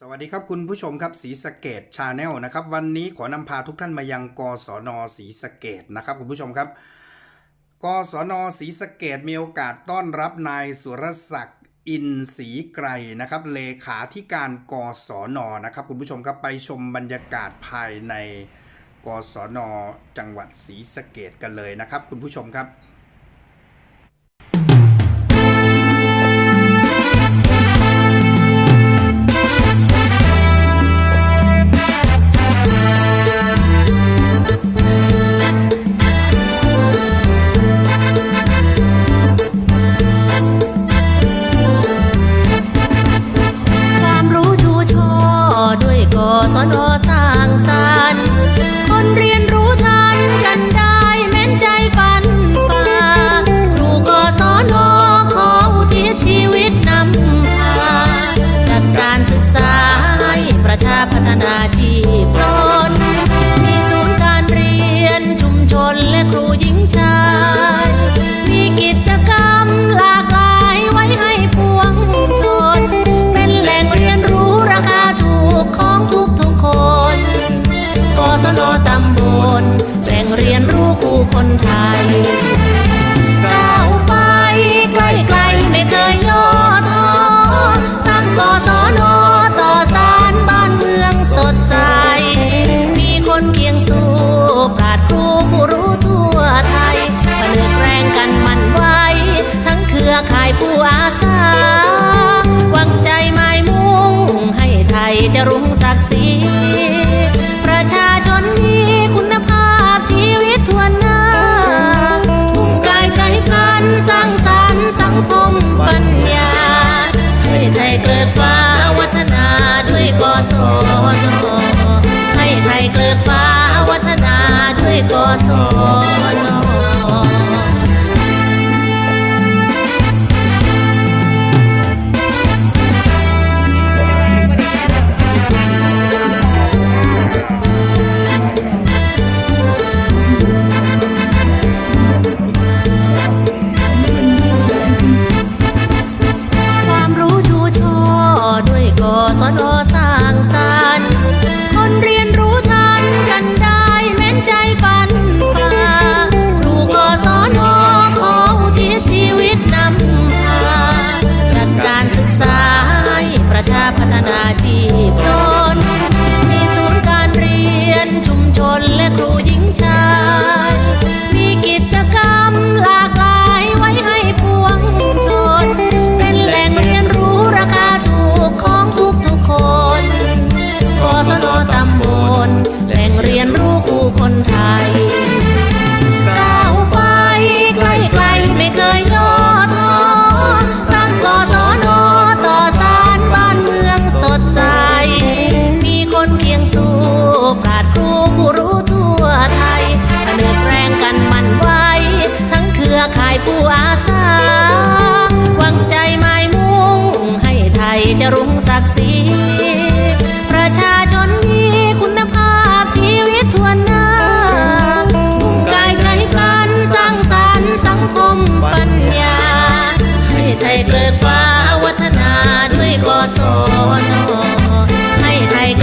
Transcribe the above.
สวัสดีครับคุณผู้ชมครับสีสะเกตชาแนลนะครับวันนี้ขอนำพาทุกท่านมายังกศนสีสะเกตนะครับคุณผู้ชมครับกศนสีสะเกตมีโอกาสต้อนรับนายสุรศักดิ์อินศรีไกรนะครับเลขาธิการกศนนะครับคุณผู้ชมครับไปชมบรรยากาศภายในกศนจังหวัดศรีสะเกตกันเลยนะครับ คุณผู้ชมครับ ไทยก้าวไปไกลๆไม่เคยย่อท้อสร้างกศนต่อสารบ้านเมืองสดใส มีคนเคียงสู้ปราดครูผู้รู้ทั่วไทยผนึกแรงกันมันไว้ ทั้งเครือข่ายผู้อาสาหวังใจหมายมุ่งให้ไทยจะรุ่งศักดิ์ศรี จะรุ่งศักดิ์ศรีประชาชนมีคุณภาพชีวิตทวนหน้าภูมิกายใจพลันสร้างสรรค์สังคมปัญญาให้ไทยเกิดฟ้าวัฒนาด้วยกศน